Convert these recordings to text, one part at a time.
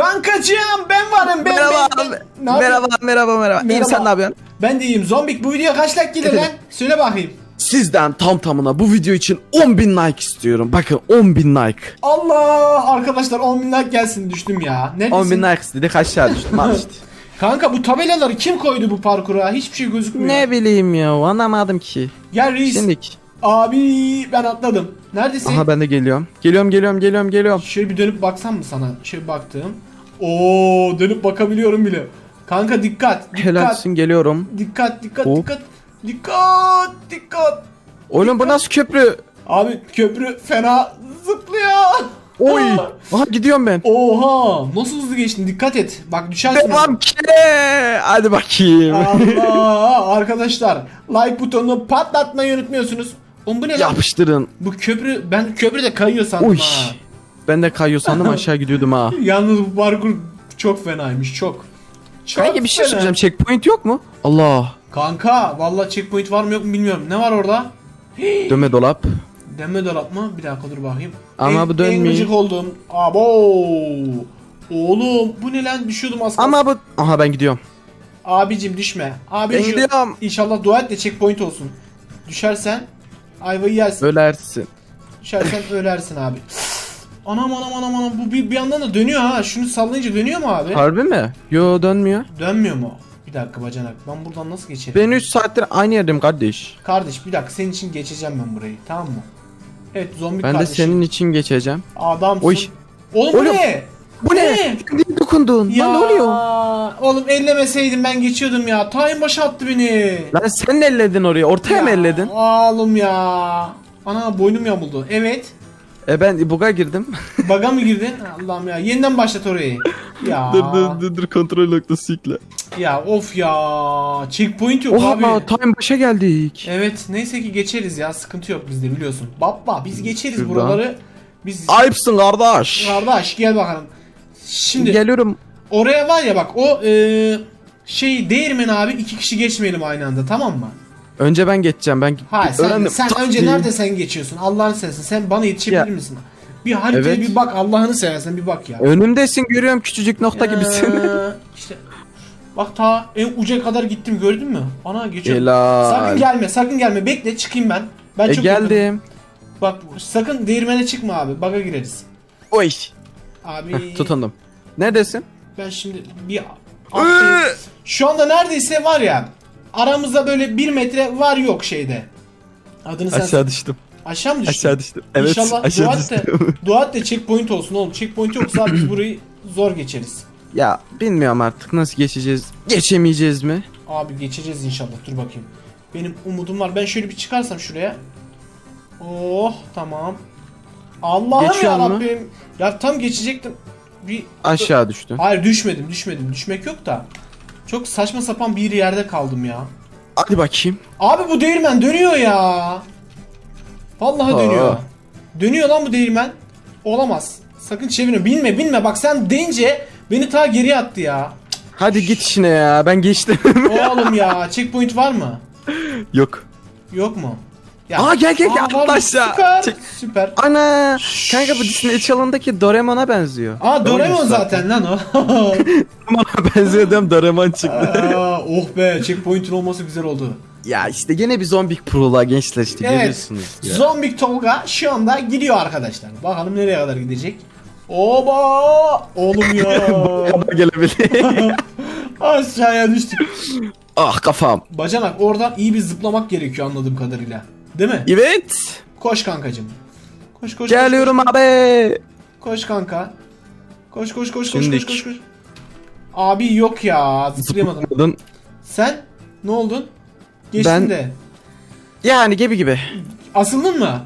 Kankacığım ben varım ben. Merhaba. ben, ben. Ne yapıyorsun? merhaba, merhaba, merhaba. İyiyim Merhaba. sen ne yapıyorsun? Ben de iyiyim. Zombik bu video kaç like gelir lan? Söyle bakayım. Sizden tam tamına bu video için 10.000 like istiyorum. Bakın 10.000 like. Allah arkadaşlar 10 bin like gelsin düştüm ya. Neredesin? 10.000 like istedik aşağı düştüm al işte. Kanka bu tabelaları kim koydu bu parkura? Hiçbir şey gözükmüyor. ne bileyim ya anlamadım ki. Gel reis. Şimdilik. Abi ben atladım. Neredesin? Aha ben de geliyorum. Geliyorum geliyorum geliyorum geliyorum. Şöyle bir dönüp baksam mı sana? Şöyle baktım. Oo dönüp bakabiliyorum bile. Kanka dikkat. Dikkat. Helalsin geliyorum. Dikkat dikkat Hop. dikkat. Dikkat dikkat. Oğlum bu nasıl köprü? Abi köprü fena zıplıyor. Oy. Aha gidiyorum ben. Oha nasıl hızlı geçtin dikkat et. Bak düşersin. Devam ki. Hadi bakayım. Allah arkadaşlar like butonunu patlatmayı unutmuyorsunuz. Oğlum bu ne lan? Yapıştırın. Bu köprü ben köprüde kayıyor sandım Uy. ha. Ben de kayıyor sandım aşağı gidiyordum ha. Yalnız bu parkur çok fenaymış çok. Çok Kanka bir şey fena. söyleyeceğim. Checkpoint yok mu? Allah. Kanka vallahi checkpoint var mı yok mu bilmiyorum. Ne var orada? Döme dolap. Deme dolap mı? Bir dakika dur bakayım. Ama En- bu dönmüyor. En gıcık oldum. Abo. Oğlum bu ne lan düşüyordum az. Ama bu... Aha ben gidiyorum. Abicim düşme. Ben Abicim. gidiyorum. İnşallah dua et de checkpoint olsun. Düşersen ayvayı yersin. Ölersin. Düşersen ölersin abi. Anam anam anam anam bu bir, bir yandan da dönüyor ha. Şunu sallayınca dönüyor mu abi? Harbi mi? Yo dönmüyor. Dönmüyor mu? Bir dakika bacanak. Ben buradan nasıl geçerim? Ben 3 saattir aynı yerdeyim kardeş. Kardeş bir dakika senin için geçeceğim ben burayı. Tamam mı? Evet zombi Ben de kardeşim. senin için geçeceğim. Adamsın. Oy. Oğlum bu Oğlum. ne? Bu Ne? ne? Niye dokundun? Ya Lan ne oluyor? Oğlum ellemeseydim ben geçiyordum ya. Time başı attı beni. Lan sen elledin oraya? Ortaya mı elledin? Oğlum ya. Ana boynum yamuldu. Evet. E ben buga girdim. Baga mı girdin? Allah'ım ya. Yeniden başlat orayı. Ya. dur kontrol noktası yükle. Ya of ya. Checkpoint yok Oha abi. time başa geldik. Evet neyse ki geçeriz ya. Sıkıntı yok bizde biliyorsun. Baba biz geçeriz Şuradan. buraları. Biz Ayıpsın kardeş. Kardeş gel bakalım. Şimdi Geliyorum. oraya var ya bak o e, şey değirmen abi iki kişi geçmeyelim aynı anda tamam mı? Önce ben geçeceğim. Ben Hayır sen, öğrendim. sen Tak önce diye. nerede sen geçiyorsun? Allah'ını seversen sen bana yetişebilir Ya. misin? Bir haritaya Evet. bir bak Allah'ını seversen bir bak ya. Önümdesin görüyorum küçücük nokta gibisin. Ee, işte bak ta en uca kadar gittim gördün mü? Ana geçiyorum. Helal. Sakın gelme sakın gelme bekle çıkayım ben. Ben E çok yakınım. geldim. Bak sakın değirmene çıkma abi baga gireriz. Oy. Abi tutundum. Neredesin? ben şimdi bir atlayayım. Şu anda neredeyse var ya aramızda böyle bir metre var yok şeyde. Adını sen Aşağı düştüm. aşağı mı düştün? Aşağı düştüm. Evet İnşallah aşağı dua et de, düştüm. dua et de checkpoint olsun oğlum. Checkpoint yoksa biz burayı zor geçeriz. ya bilmiyorum artık nasıl geçeceğiz. Geçemeyeceğiz mi? Abi geçeceğiz inşallah. Dur bakayım. Benim umudum var. Ben şöyle bir çıkarsam şuraya. Oh tamam. Allah'ım ya? Rabbim. Ya tam geçecektim. Bir Aşağı düştüm. Hayır düşmedim, düşmedim. Düşmek yok da. Çok saçma sapan bir yerde kaldım ya. Hadi bakayım. Abi bu değirmen dönüyor ya. Vallahi Aa. dönüyor. Dönüyor lan bu değirmen. Olamaz. Sakın çevirme. Binme, binme. Bak sen deyince beni ta geriye attı ya. Hadi git işine ya ben geçtim. Oğlum ya. Checkpoint var mı? Yok. Yok mu? Ya. Aa, gel, gel, gel, atla aşağı. Süper. Çek. Süper. Ana kanka bu Disney Channel'daki Doraemon'a benziyor. Aa Doraemon zaten lan o. Bana benziyor diyorum Doraemon çıktı. Aa, oh be checkpoint'in olması güzel oldu. ya işte gene bir zombik pro'la gençler işte Evet. görüyorsunuz. Ya. Zombik Tolga şu anda gidiyor arkadaşlar. Bakalım nereye kadar gidecek. Oba! Oğlum ya. Kadar gelebilir. Aşağıya düştük. ah kafam. Bacanak oradan iyi bir zıplamak gerekiyor anladığım kadarıyla. Değil mi? Evet. Koş kankacım. Koş koş. Geliyorum koş, abi. Koş kanka. Koş koş koş koş koş Şimdik. koş koş. Abi yok ya zıplayamadım. Sen ne oldun? Geçtin Ben- de. Yani gibi gibi. Asıldın mı?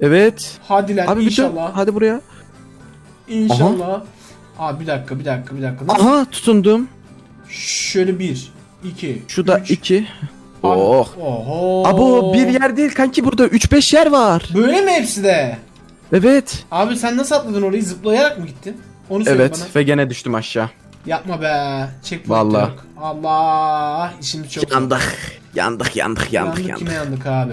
Evet. Hadi lan Abi inşallah. Hadi buraya. İnşallah. Abi bir dakika bir dakika bir dakika. Nasıl? Aha tutundum. Şöyle bir, iki, Şu da üç. iki. Abi- Oh. Oho. Abo bir yer değil kanki burada 3-5 yer var. Böyle mi hepsi de? Evet. Abi sen nasıl atladın orayı? Zıplayarak mı gittin? Onu söyle Evet bana. ve gene düştüm aşağı. Yapma be. Vallahi. yok. Allah. İşimiz çok. Yandık. Yandık yandık yandık Yandık yandık. kime yandık abi?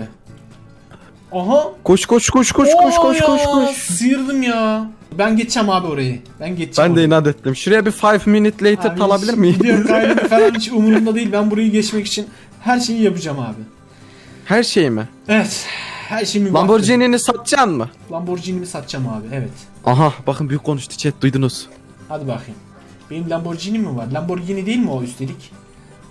Aha. Koş koş koş koş koş Oo koş ya, koş koş. Sıyırdım ya. Ben geçeceğim abi orayı. Ben geçeceğim. Ben de orayı. inat ettim. Şuraya bir 5 minute later Abi alabilir hiç miyim? Video kaydı falan hiç umurumda değil. Ben burayı geçmek için her şeyi yapacağım abi. Her şey mi? Evet. Her şeyimi Lamborghini'ni satacaksın mı? Lamborghini'mi satacağım abi. Evet. Aha bakın büyük konuştu chat duydunuz. Hadi bakayım. Benim Lamborghini mi var? Lamborghini değil mi o üstelik?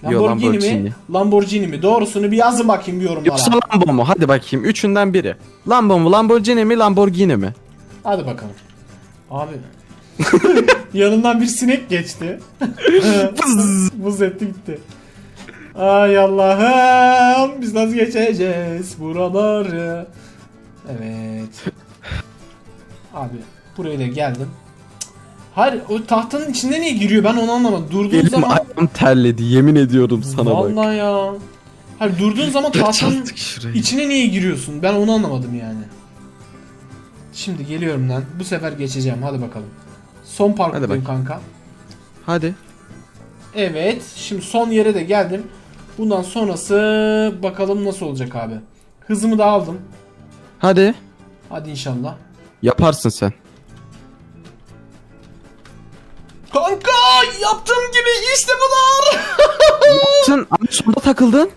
Yo, Lamborghini, mi? Lamborghini. Lamborghini mi? Doğrusunu bir yazın bakayım bir yorumlara. Yoksa Lambo mu? Hadi bakayım. Üçünden biri. Lambo mu? Lamborghini mi? Lamborghini mi? Hadi bakalım. Abi. Yanından bir sinek geçti. Buz etti gitti. Ay Allah'ım biz nasıl geçeceğiz buraları? Evet. Abi buraya da geldim. Hayır o tahtanın içinde niye giriyor ben onu anlamadım. Durduğun Elim zaman ayağım terledi. Yemin ediyorum sana bak. Vallahi ya. Hayır durduğun zaman tahtanın içine niye giriyorsun? Ben onu anlamadım yani. Şimdi geliyorum lan. Bu sefer geçeceğim. Hadi bakalım. Son parkurdayım kanka. Hadi. Evet. Şimdi son yere de geldim. Bundan sonrası bakalım nasıl olacak abi. Hızımı da aldım. Hadi. Hadi inşallah. Yaparsın sen. Kanka yaptığım gibi işte bunlar. Sen sonunda takıldın.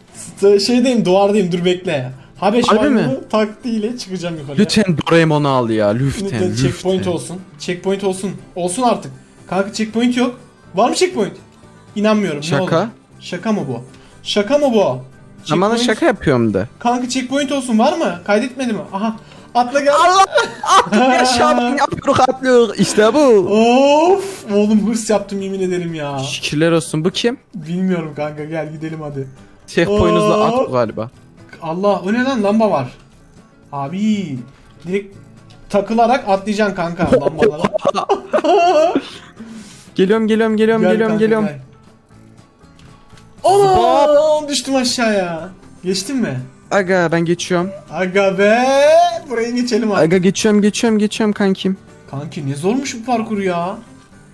Şeydeyim duvardayım dur bekle. Habeş Harbi mi? maymunun taktiğiyle çıkacağım yukarıya. Lütfen Doraemon'u al ya. Lütfen. Lütfen lütfen. checkpoint olsun. Checkpoint olsun. Olsun artık. Kanka checkpoint yok. Var mı checkpoint? İnanmıyorum. Ne Şaka. olur. Şaka mı bu? Şaka mı bu? Checkpoint- şaka yapıyorum de. Kanka checkpoint olsun var mı? Kaydetmedi mi? Aha. Atla gel. Allah! Yaşam yapıyoruz atlıyoruz. İşte bu. Of! Oğlum hırs yaptım yemin ederim ya. Şükürler olsun. Bu kim? Bilmiyorum kanka gel gidelim hadi. Checkpoint'unuzda Oo. at galiba. Allah o ne lan lamba var. Abi direkt takılarak atlayacaksın kanka lambalara. Geliyorum geliyorum geliyorum Gel geliyorum kanka, geliyorum. gel. Ana düştüm aşağıya. Geçtin mi? Aga ben geçiyorum. Aga be buraya geçelim abi. Aga geçiyorum geçiyorum geçiyorum kankim. Kanki ne zormuş bu parkur ya.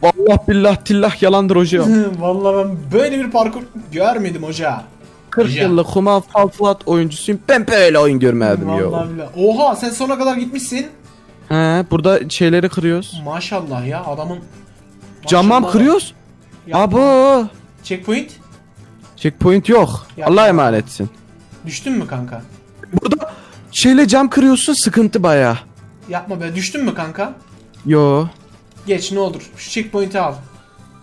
Vallahi billah tillah yalandır hocam. Vallahi ben böyle bir parkur görmedim hoca. 40 Hocam. yıllık Huma Falflat oyuncusuyum. Ben böyle oyun görmedim yo. Vallahi billahi. Oha sen sona kadar gitmişsin. He burada şeyleri kırıyoruz. Maşallah ya adamın. Camam Maşallah. kırıyoruz. Yapma. Abo. Checkpoint. Checkpoint yok. Yapma. Allah'a emanetsin. Düştün mü kanka? Burada şeyle cam kırıyorsun sıkıntı baya. Yapma be düştün mü kanka? Yo. Geç ne olur. Şu checkpoint'i al.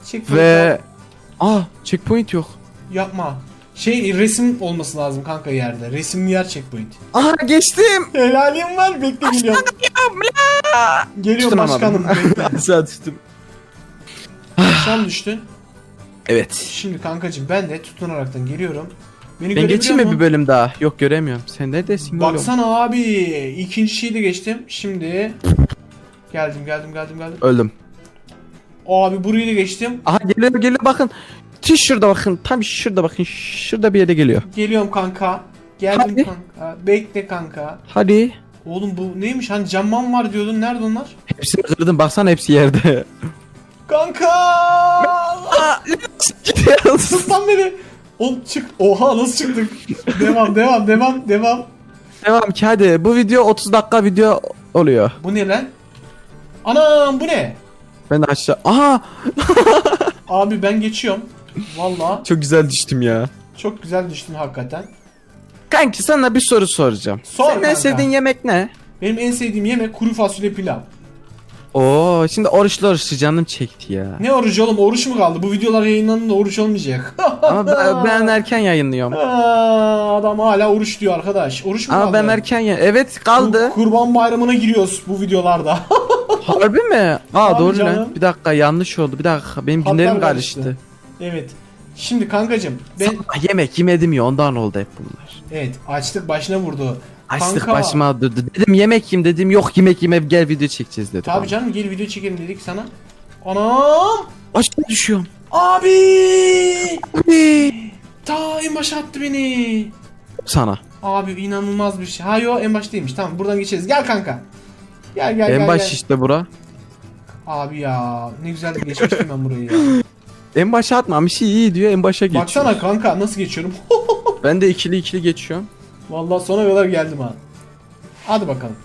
Checkpoint'i Ve... Aa checkpoint yok. al. Yapma. Şey resim olması lazım kanka yerde. Resimli yer checkpoint. Aha geçtim. Helalim var bekle geliyorum. Başkanım. Aşağı düştüm. Sen düştün. Evet. Şimdi kankacım ben de tutunaraktan geliyorum. Beni Ben geçeyim mi bir bölüm daha? Yok göremiyorum. Sen neredesin oğlum? Baksana abi. ikinci şeyi de geçtim. Şimdi geldim geldim geldim geldim. Öldüm. Abi burayı da geçtim. Aha geliyor geliyor bakın. Tiş şurada bakın. Tam şurada bakın. Şurada bir yere geliyor. Geliyorum kanka. Geldim Hadi. kanka. Bekle kanka. Hadi. Oğlum bu neymiş? Hani camman var diyordun. Nerede onlar? Hepsini kırdım. Baksana hepsi yerde. Kanka! Sus lan beni. Oğlum çık. Oha nasıl çıktık? devam devam devam devam. Devam ki hadi. Bu video 30 dakika video oluyor. Bu ne lan? Anam bu ne? Ben de aşağı. Aha! Abi ben geçiyorum. Valla Çok güzel düştüm ya. çok güzel düştün hakikaten. Kanki sana bir soru soracağım. Sor Senin en kanka. sevdiğin yemek ne? Benim en sevdiğim yemek kuru fasulye pilav. Oo, şimdi oruçlu oruçlu canım çekti ya. Ne orucu oğlum? Oruç mu kaldı? Bu videolar yayınlandığında oruç olmayacak. Ama ben, ben erken yayınlıyorum. Aa, adam hala oruç diyor arkadaş. Oruç mu Ama kaldı? ben erken ya. Evet kaldı. Kur- Kurban bayramına giriyoruz bu videolarda. Harbi mi? Aa Tabii doğru canım. lan. Bir dakika yanlış oldu. Bir dakika benim Hatlar günlerim karıştı. karıştı. evet. Şimdi kankacım ben Sabah yemek yemedim ya ondan oldu hep bunlar. evet açlık başına vurdu. Açlık Kanka, başıma durdu. Dedim yemek yiyeyim dedim. Yok yemek yeme gel video çekeceğiz dedi. Tabii canım gel video çekelim dedik sana. Anam! Aşağı düşüyorum. Abi! Abi. Ta en başa attı beni. Sana. Abi inanılmaz bir şey. Ha yo en baştaymış. Tamam buradan geçeriz. Gel kanka. Gel gel en gel. baş gel. işte bura. Abi ya ne güzel geçmiştim ben burayı ya. En başa atma bir şey iyi diyor en başa geçiyor. Baksana kanka nasıl geçiyorum. Ben de ikili ikili geçiyorum. Vallahi sona kadar geldim ha. Hadi bakalım.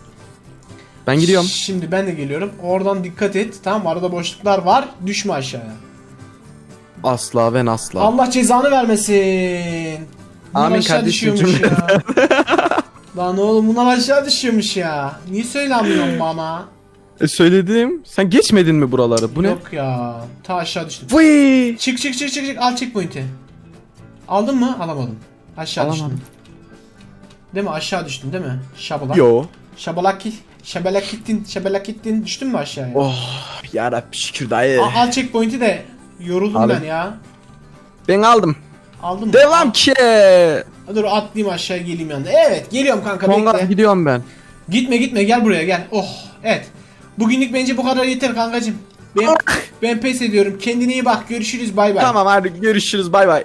Ben gidiyorum. Şimdi ben de geliyorum. Oradan dikkat et. Tamam? Arada boşluklar var. Düşme aşağıya. Asla ben asla. Allah cezanı vermesin. Bunlar Amin aşağı kardeşim, düşüyormuş ya. Lan oğlum bunlar aşağı düşüyormuş ya. Niye söylemiyorsun bana? E, söyledim. Sen geçmedin mi buraları? Bu ne? Yok ya. Ta aşağı düştüm. Vıy! Çık çık çık çık çık. Al checkpoint'i. Aldın mı? Alamadım. Aşağı Alamadım. düştüm. Değil mi? Aşağı düştün değil mi? Şabalak. Yo. Şabalak. Şabalak gittin. Şabalak gittin. Düştün mü aşağıya? Oh yarabbi şükür dayı. Al, al checkpoint'i de yoruldum Abi. ben ya. Ben aldım. Aldın mı? Devam ki. Dur atlayayım aşağıya geleyim yanında. Evet geliyorum kanka Konga bekle. gidiyorum ben. Gitme gitme gel buraya gel. Oh evet. Bugünlük bence bu kadar yeter kankacım. Ben, ben pes ediyorum. Kendine iyi bak. Görüşürüz bay bay. Tamam hadi görüşürüz bay bay.